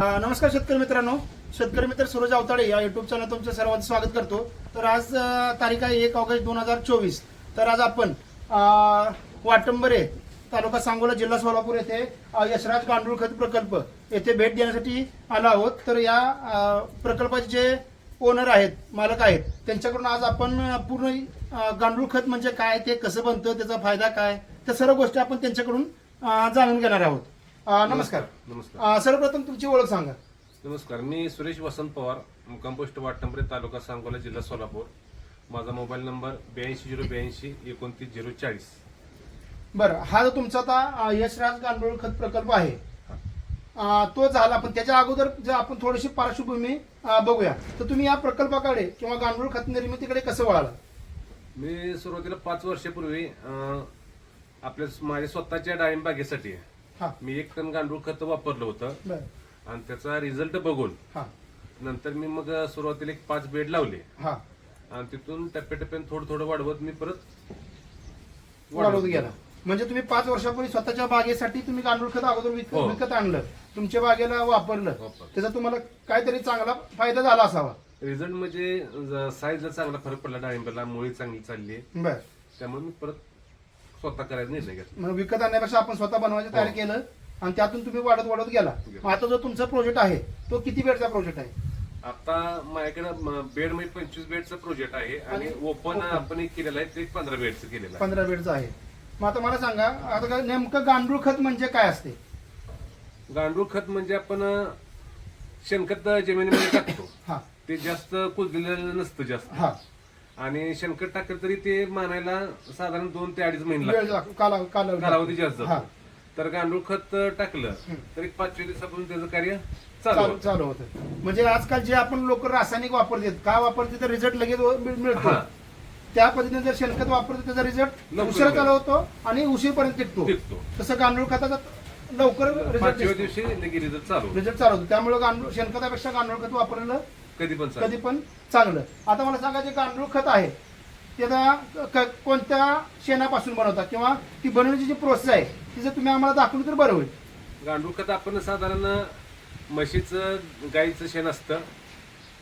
नमस्कार शेतकरी मित्रांनो. शेतकरी मित्र सूरज अवताडे या युट्यूब चॅनल तुमचं सर्वांचं स्वागत करतो. तर आज तारीख आहे एक ऑगस्ट दोन हजार चोवीस. तर आज आपण वाटंबरे तालुका सांगोला जिल्हा सोलापूर येथे यशराज गांडूळ खत प्रकल्प येथे भेट देण्यासाठी आलो आहोत. तर या प्रकल्पाचे जे ओनर आहेत मालक आहेत त्यांच्याकडून आज आपण पूर्ण गांडूळ खत म्हणजे काय ते कसं बनतं त्याचा फायदा काय त्या सर्व गोष्टी आपण त्यांच्याकडून जाणून घेणार आहोत. अ, नमस्कार. नमस्कार. अ, सर्वप्रथम तुमची ओळख सांगा. नमस्कार. मी सुरेश वसंत पवार मुक्काम पोस्ट वाटंबरे तालुका सांगोला जिल्हा सोलापूर. माझा मोबाईल नंबर ब्याऐंशी झिरो ब्याऐंशी एकोणतीस झिरो चाळीस. बरं हा जो तुमचा आता अ, यशराज गांडूळ खत प्रकल्प आहे अ, तो झाला पण त्याच्या अगोदर जर आपण थोडीशी पार्श्वभूमी अ, बघूया तर तुम्ही या प्रकल्पाकडे किंवा गांडूळ खत निर्मितीकडे कसं वळाला मी सुरुवातीला पाच वर्षापूर्वी अं, आपल्या माझ्या स्वतःच्या डाळिंब बागेसाठी हा. मी एक टन गांडूळ खत वापरलं होतं. बरं. आणि त्याचा रिझल्ट बघून हा. नंतर मी मग सुरुवातीला एक पाच बेड लावले. हा. आणि तिथून टप्प्याटप्प्याने थोडं थोडं वाढवत मी परत वाढवत गेला. म्हणजे तुम्ही पाच वर्षापूर्वी स्वतःच्या बागेसाठी तुम्ही गांडूळ खत अगोदर विक- हो. विकत आणलं. तुमच्या बागेला वापरलं. वापरलं. त्याचा तुम्हाला काहीतरी चांगला फायदा झाला असावा. रिझल्ट म्हणजे साईजला चांगला फरक पडला डाळिंबाला. मुळी चांगली चालली बरं. त्यामुळे मी परत स्वतः करायचा निर्णय घेतला. मग विकत आणण्यापेक्षा आपण स्वतः बनवायचं तयार हो. केलं आणि त्यातून तुम्ही वाढत वाढत गेला. गेला. मग आता जो तुमचा प्रोजेक्ट आहे तो किती बेडचा प्रोजेक्ट आहे? आता माझ्याकडे बेडमध्ये पंचवीस बेडचा प्रोजेक्ट आहे आणि आणि ओपन. open. आपण एक केलेलं आहे ते पंधरा बेडचं केलेलं आहे. पंधरा बेडचा आहे. मग आता मला सांगा आता काय नेमकं गांडूळ खत म्हणजे काय असते? गांडूळ खत म्हणजे आपण अं, शेणखत जमिनीमध्ये टाकतो. हा. ते जास्त कुजलेलं नसतं जास्त. हा. आणि शेणखत टाकलं तरी ते मानायला साधारण दोन ते अडीच महिने वेळ लागतात लागतो, काला- कालावधी कालावधी जास्त हा जातो तर गांडूळ खत टाकलं. तर एक पाचव्या दिवसापासून त्याचं कार्य चालू चालू होतं. चालू होतं म्हणजे आजकाल जे आपण लोक रासायनिक वापरतात का वापरते तर रिझल्ट लगेच मिळ- मिळतो हा. त्या पद्धतीने जर शेणखत वापरतो त्याचा रिझल्ट लवकर उशिरा. चालू होतो आणि उशीरपर्यंत टिकतो टिकतो. तसं गांडूळ खताचा लवकर पाचव्या रिझल्ट दिवशी लगेच चालू होतो. रिझल्ट चालू होतो त्यामुळे गांडूळ शेणखतापेक्षा गांडूळ खत वापरलेलं कधी पण कधी पण चांगलं. आता मला सांगा जे गांडूळ खत आहे त्याला क- कोणत्या शेणापासून बनवतात? किंवा ती बनवण्याची जी प्रोसेस आहे ती जर तुम्ही आम्हाला दाखवली तर बरं होईल. गांडूळ खत आपण साधारण म्हशीचं गाईचं शेण असतं.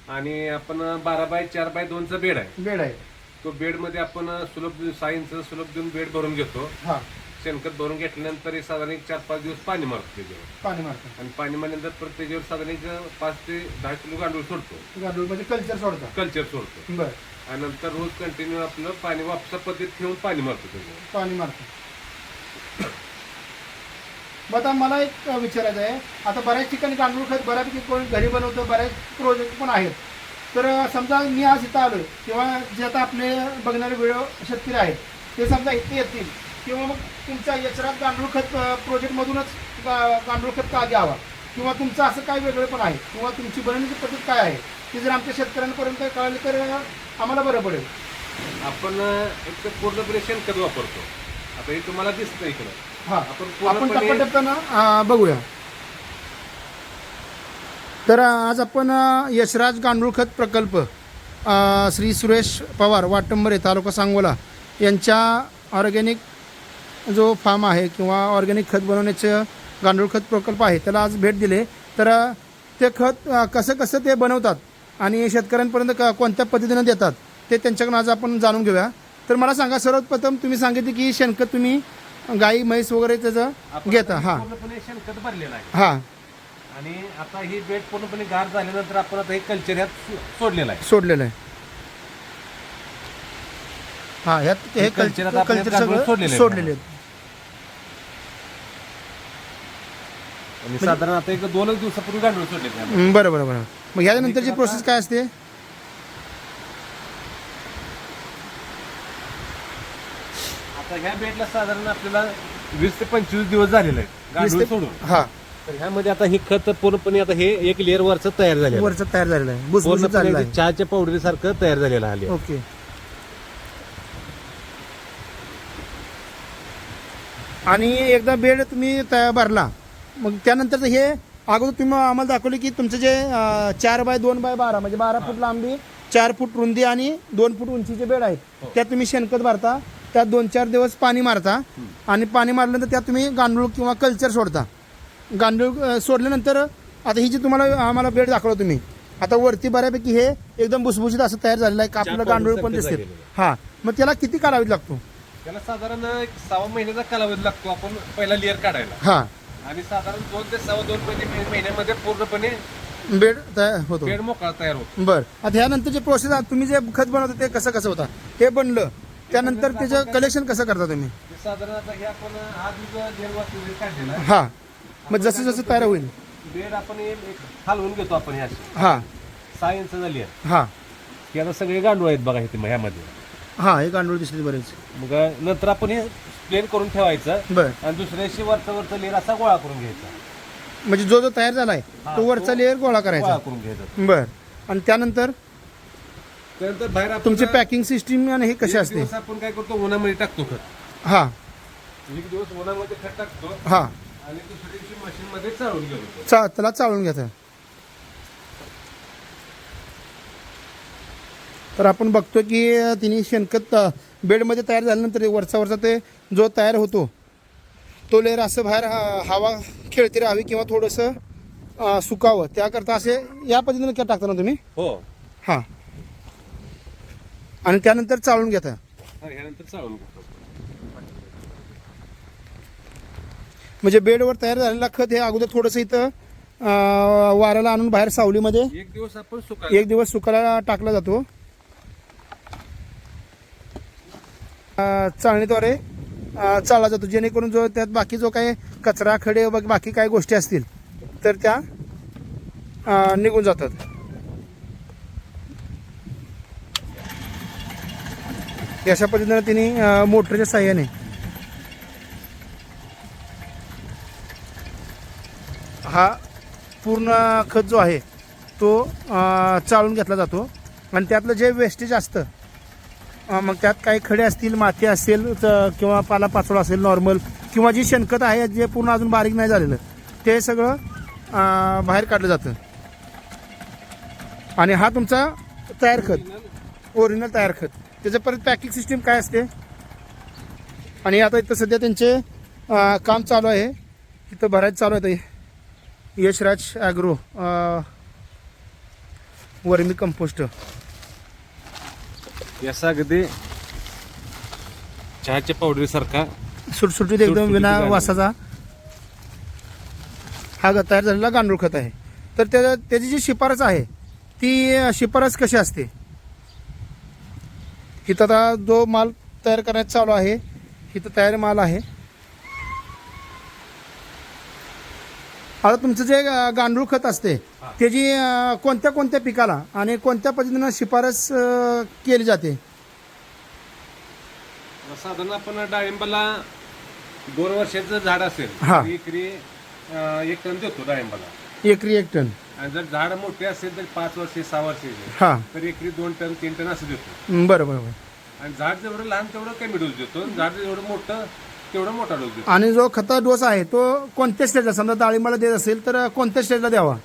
आणि आपण बारा बाय चार बाय दोनचा बेड आहे. बेड आहे. तो बेडमध्ये आपण सुलभ सहा इंच सुलभ देऊन बेड भरून घेतो. हा. शेणखत भरून घेतल्यानंतर साधारण एक चार पाच दिवस पाणी मारतो त्याच्यावर. पाणी मारतात आणि पाणी मारल्यानंतर परत त्याच्यावर साधारण एक पाच ते दहा किलो गांडूळ सोडतो. गांडूळ म्हणजे कल्चर सोडतात कल्चर सोडतो. बरं. आणि नंतर रोज कंटिन्यू आपलं पाणी वापसा पद्धत ठेवून पाणी मारतो त्याच्यावर. पाणी मारतात मग आता मला एक विचारायचं आहे. आता बऱ्याच ठिकाणी गांडूळ खत बऱ्यापैकी कोणी घरी बनवतं बऱ्याच प्रोजेक्ट पण आहेत. तर समजा मी आज इथं आलोय किंवा जे आता आपले बघणारे व्हिडिओ शेतकरी आहेत ते समजा इथे येतील. किंवा मग तुमच्या यशरात गांडूळ खत प्रोजेक्टमधूनच गा- गांडूळ खत का घ्यावा? किंवा तुमचं असं काय वेगळं पण आहे? किंवा तुमची बनवण्याची पद्धत काय आहे? ती जर आमच्या शेतकऱ्यांपर्यंत कळली तर आम्हाला बरं पडेल. आपण एक तर पूर्णपणे शेणखत वापरतो. आता हे तुम्हाला दिसतं इकडं. हा. आपण आपण बघूया. तर आज आपण यशराज गांडूळ खत प्रकल्प श्री सुरेश पवार वाटंबरे तालुका सांगोला यांच्या ऑर्गॅनिक जो फार्म आहे किंवा ऑर्गॅनिक खत बनवण्याचं गांडूळ खत प्रकल्प आहे त्याला आज भेट दिले. तर ते खत कसं कसं ते बनवतात आणि शेतकऱ्यांपर्यंत क- कोणत्या पद्धतीनं देतात ते त्यांच्याकडून आज आपण जाणून घेऊया. तर मला सांगा सर्वप्रथम तुम्ही सांगितले की शेणखत तुम्ही गाई म्हैस वगैरे त्याचं घेता हां. पूर्णपणे शेणखत भरलेलं आहे. हां. आणि आता ही बेड पूर्णपणे गार झाल्यानंतर आपण आता हे कल्चर ह्यात सोडलेलं आहे. सोडलेलं आहे. हां ह्यात हे कल्चर गांडूळ सगळं सोडलेलं आहे. सोडलेले आहेत आणि साधारण आता एक दोनच दिवसापूर्वी गांडूळ सोडले हं, बरं बरं बरं. मग ह्याच्यानंतरची प्रोसेस काय असते? आता ह्या बेडला साधारण आपल्याला वीस ते पंचवीस दिवस झालेले आहेत गांडूळ वीस सोडून. ते- हां. तर ह्यामध्ये आता हे खत पूर्णपणे आता हे एक लेअर वरचं तयार झालेलं आहे. वरचं तयार झालेलं आहे. भुसभुशीत पूर्णपणे झालेलं ते आहे. चहाच्या पावडरी सारखं तयार झालेलं आहे. ओके. आणि एकदा बेड तुम्ही तयार भरला. मग त्यानंतर हे अगोदर तुम्ही आम्हाला दाखवले की तुमचं जे चार बाय दोन बाय बारा म्हणजे बारा फूट लांबी चार फूट रुंदी आणि दोन फूट उंचीचे बेड आहेत हो. त्यात तुम्ही शेणखत भरता त्यात दोन चार दिवस पाणी मारता आणि पाणी मारल्यानंतर त्यात तुम्ही गांडूळ किंवा कल्चर सोडता. गांडूळ सोडल्यानंतर आता ही जी तुम्हाला आम्हाला बेड दाखवलं तुम्ही आता वरती बऱ्यापैकी हे एकदम भुसभुशीत असं तयार झालेलं आहे कापलं गांडूळ पण दिसते हा मग त्याला किती कालावधी लागतो? त्याला साधारण सहा महिन्याचा कालावधी लागतो आपण पहिला लेअर काढायला. हा. आणि साधारण दोन ते सव्वा दोन महिने महिन्यामध्ये पूर्णपणे बेड तयार होतो. बेड मोकळा तयार होतो. बर. आता ह्यानंतरची प्रोसेस तुम्ही जे खत बनवता ते कसं कसं होता? हे बनलं त्यानंतर त्याचं कलेक्शन कसं करता तुम्ही? साधारण आता हे आपण आज काढलेला हा. मग जसं जसं तयार होईल. बेड आपण हलवून घेतो आपण हे अशी हा. सहा इंच झाली हा. की आता सगळे गांडूळ आहेत बघा इथे ह्यामध्ये. हा हे गांडूळ दिसले बरेच. मग नंतर आपण हे प्लेन करून ठेवायचं बर. आणि दुसऱ्या दिवशी वरचा वरचा लेअर असा गोळा करून घ्यायचा. म्हणजे जो जो तयार झालाय हा, तो वरचा लेअर गोळा गोळा करायचा. करून घ्यायचा. बर. आणि त्यानंतर? त्यानंतर बाहेर आपण तुमची पॅकिंग सिस्टीम आणि हे कशी एक असते? दिवस आपण काय करतो उन्हामध्ये टाकतो खत. हा. एक दिवस उन्हामध्ये खत टाकतो हा. आणि दुसऱ्या दिवशी मशीन मध्ये चाळून घेतो चा त्याला चाळून घ्यायचं तर आपण बघतो की तिने शेणखत बेडमध्ये तयार झाल्यानंतर वरचा वरचा ते जो तयार होतो तो लेअर असं बाहेर हवा खेळती राहावी किंवा थोडंसं सुकावं. त्याकरता असे या पद्धतीने काय टाकता ना तुम्ही? हो. हां. आणि त्यानंतर चाळून घेता. चाळून घेतो. म्हणजे बेडवर तयार झालेला खत हे अगोदर थोडंसं इथं वाऱ्याला आणून बाहेर सावलीमध्ये एक दिवस आपण सुका एक दिवस सुकायला टाकला जातो अ, चाळणीद्वारे चालला जातो. जेणेकरून जो त्यात बाकी जो काही कचरा खडे बाकी काही गोष्टी असतील तर त्या निघून जातात. अशा पद्धतीने तिने मोटरच्या साह्याने हा पूर्ण खत जो आहे तो चाळून घेतला जातो. आणि त्यातलं जे वेस्टेज असतं मग त्यात काही खडे असतील माती असेल किंवा पालापाचोळा असेल नॉर्मल किंवा जी शेणखत आहे जे पूर्ण अजून बारीक नाही झालेलं ते सगळं बाहेर काढलं जातं. आणि हा तुमचा तयार खत ओरिजिनल तयार खत. त्याचं परत पॅकिंग सिस्टीम काय असते? आणि आता इथं सध्या त्यांचे काम चालू आहे. इथं भरायचं चालू आहे ते यशराज ॲग्रो वर्मी कंपोस्ट याचा अगदी चहाच्या पावडरी सारखा सुटसुटीत एकदम सुटसुटीत विना गांडूळ. वासाचा हा ग- तयार झालेला गांडूळ खत आहे. तर त्या त्याची जी शिफारस आहे ती अ, शिफारस कशी असते? इथं आता जो माल तयार करण्यात चालू आहे इथं तयार माल आहे. आता तुमचं जे गांडूळ खत असते त्याची कोणत्या कोणत्या पिकाला आणि कोणत्या पद्धतीनं शिफारस केली जाते? साधारण आपण डाळिंबाला दोन वर्षाचं झाड असेल हा. तर एकरी अं, एक टन देतो डाळिंबाला. एकरी एक टन. आणि जर झाड मोठे असेल तर पाच वर्षे सहा वर्षाचे हां. तर एकरी दोन टन तीन टन असं देतो. बरं बरं बरं. आणि झाड जेवढं लहान तेवढं कमी डोस देतो. झाड जेवढं मोठं तेवढं मोठा डोस देतो. आणि जो खता डोस आहे तो कोणत्या स्टेजला समजा डाळिंबाला देत असेल तर कोणत्या स्टेजला द्यावा?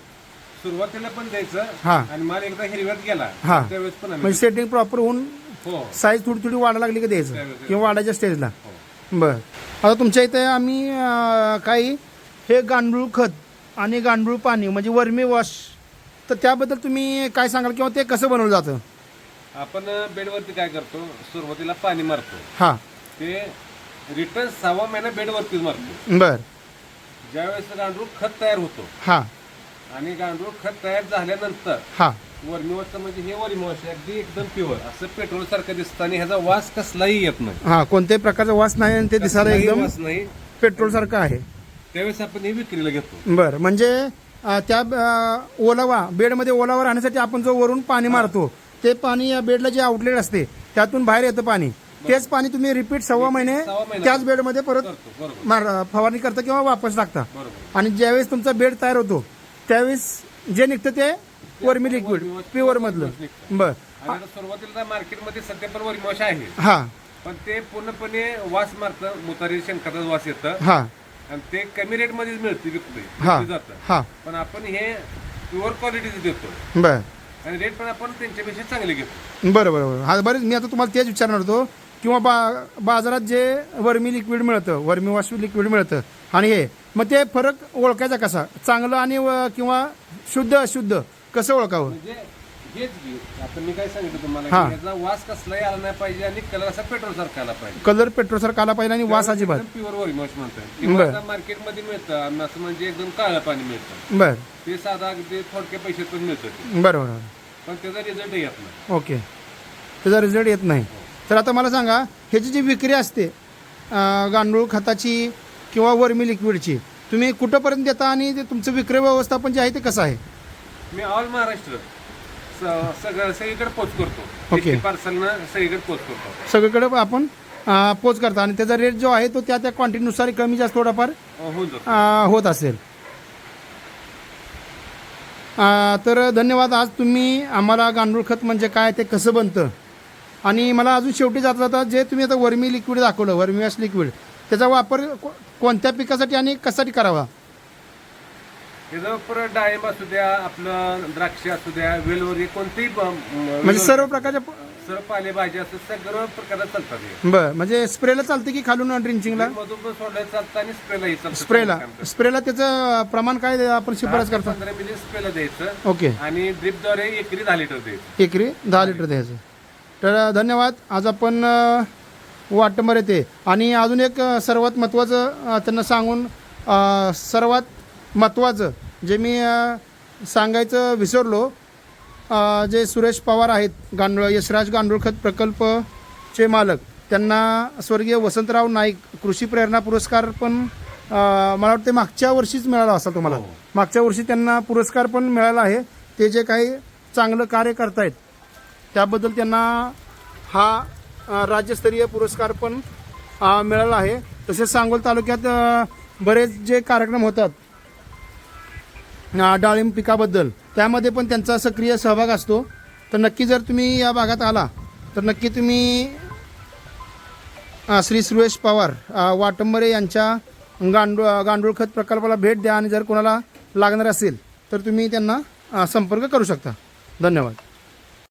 सुरुवातीला पण द्यायचं हा. आणि माल एकदा हिरव्यात गेला हा. त्यावेळेस पण आम्ही म्हणजे सेटिंग प्रॉपर होऊन हो. साईज थोडी थोडी वाढायला लागली का द्यायचं? किंवा वाढायच्या स्टेजला हो. बरं. आता तुमच्या इथे आम्ही अं, काही हे गांडूळ खत आणि गांडूळ पाणी म्हणजे वर्मी वॉश तर त्याबद्दल तुम्ही काय सांगाल किंवा ते कसं बनवलं जातं? आपण बेडवरती काय करतो? सुरुवातीला पाणी मारतो. हां. ते रिटर्न सहावा महिना बेडवरतीच मारतो बरं. ज्यावेळेस गांडूळ खत तयार होतो. हां. आणि गांडूळ खत तयार झाल्यानंतर हां. वर्मीवॉशचं म्हणजे हे वर्मीवॉश अगदी एकदम प्युअर असं पेट्रोल सारखं दिसतं आणि ह्याचा वास कसलाही येत नाही. हां कोणत्याही प्रकारचा वास नाही आणि ते दिसायला कसलाही एकदम वास नाही. पेट्रोल सारखं आहे. त्यावेळेस आपण हे विक्रीला घेतो. बरं म्हणजे अं, त्या अं, ओलावा बेडमध्ये ओलावा राहण्यासाठी आपण जो वरून पाणी मारतो ते पाणी या बेडला जे आउटलेट असते त्यातून बाहेर येतं पाणी. तेच पाणी तुम्ही रिपीट सव्वा महिने सव्वा महिना. त्याच बेडमध्ये परत करतो बरोबर. मार फवारणी करता किंवा वापस टाकता. बरोबर. आणि ज्यावेळेस तुमचा बेड तयार होतो त्यावेळेस जे निघतं ते वर्मी लिक्विड प्युअर मधलं. बर. आणि आता सुरुवातीला मार्केटमध्ये सध्या पण वर्मीवॉश आहे. हा. पण ते पूर्णपणे वास मारतं मुतारी शेणखताचा वास येतं. हा. आणि ते कमी रेट मध्येच मिळते हा. विकलं जातं. हा. पण आपण हे प्युअर क्वालिटीचं देतो. बर. आणि रेट पण आपण त्यांच्यापेक्षा चांगले घेतो. बरं बरं बरं. हा बरेच मी आता तुम्हाला तेच विचारणार होतो. किंवा बा बाजारात जे वर्मी लिक्विड मिळतं वर्मी वॉश लिक्विड मिळतं. आणि हे मग ते फरक ओळखायचा कसा? चांगलं आणि किंवा शुद्ध अशुद्ध? कसं ओळखावं? म्हणजे हेच घे आता मी काय सांगितलं तुम्हाला हा. की याचा वास कसलाही आला नाही पाहिजे आणि कलर असा पेट्रोल सारखा आला पाहिजे. कलर पेट्रोलसारखा आला पाहिजे आणि वास अजिबात. प्युअर वॉश म्हणतात. बरं. किंवा मार्केटमध्ये मिळतं आणि असं म्हणजे एकदम काळं पाणी मिळतं. बर. ते साधा अगदी थोडक्या पैशात पण मिळतं ते. बरं बरं पण त्याचा रिझल्ट येत नाही. ओके. त्याचा रिझल्ट येत नाही. तर आता मला सांगा ह्याची जी विक्री असते गांडूळ खताची किंवा वर्मी लिक्विडची तुम्ही कुठंपर्यंत देता आणि ते तुमचं विक्रय व्यवस्थापन जे आहे ते कसं आहे? मी ऑल महाराष्ट्र स- सगळं सगळीकडे पोच करतो. ओके. पार्सलनं सगळीकडे पोच करतो. सगळीकडे आपण अं, पोच करता आणि त्याचा रेट जो आहे तो त्या त्या क्वांटिटीनुसार कमी जास्त थोडाफार अं, होऊन जातो. अं, होत असेल. अं, तर धन्यवाद. आज तुम्ही आम्हाला गांडूळ खत म्हणजे काय ते कसं बनतं? आणि मला अजून शेवटी जाता जाता जे तुम्ही आता वर्मी लिक्विड दाखवलं वर्मी वॅश लिक्विड त्याचा वापर कोणत्या पिकासाठी आणि कशासाठी करावा? त्याचं परत डाळिंब असू द्या आपलं द्राक्ष असू द्या वेलवरी कोणतेही म्हणजे सर्व प्रकारच्या सर्व पालेभाजी असं सगळं प्रकारात चालतात हे. बरं म्हणजे स्प्रेला चालतं की खालून ड्रिंचिंगला मधून पण सोडलं चालतं आणि स्प्रेलाही चालतं स्प्रेला स्प्रेला त्याचं प्रमाण काय आपण शिफारस करतो. पंधरा मिली स्प्रेला द्यायचं. ओके. आणि ड्रिपद्वारे एकरी दहा लिटर द्यायचं. एकरी दहा लिटर द्यायचं. तर धन्यवाद. आज आपण वाटंबर येते आणि अजून एक सर्वात महत्त्वाचं त्यांना सांगून सर्वात महत्त्वाचं जे मी सांगायचं विसरलो जे सुरेश पवार आहेत गांडूळ यशराज गांडूळ खत प्रकल्पचे मालक. त्यांना स्वर्गीय वसंतराव नाईक कृषी प्रेरणा पुरस्कार पण मला वाटते मागच्या वर्षीच मिळाला असा तुम्हाला. हो. मागच्या वर्षी त्यांना पुरस्कार पण मिळाला आहे. ते जे काही चांगलं कार्य करतायत त्याबद्दल त्यांना हा राज्यस्तरीय पुरस्कार पण मिळाला आहे. तसेच सांगोल तालुक्यात बरेच जे कार्यक्रम होतात डाळिंब पिकाबद्दल त्यामध्ये पण त्यांचा सक्रिय सहभाग असतो. तर नक्की जर तुम्ही या भागात आला तर नक्की तुम्ही श्री सुरेश पवार वाटंबरे यांच्या गांडूळ गांडूळ खत प्रकल्पाला भेट द्या आणि जर कोणाला लागणार असेल तर तुम्ही त्यांना संपर्क करू शकता. धन्यवाद.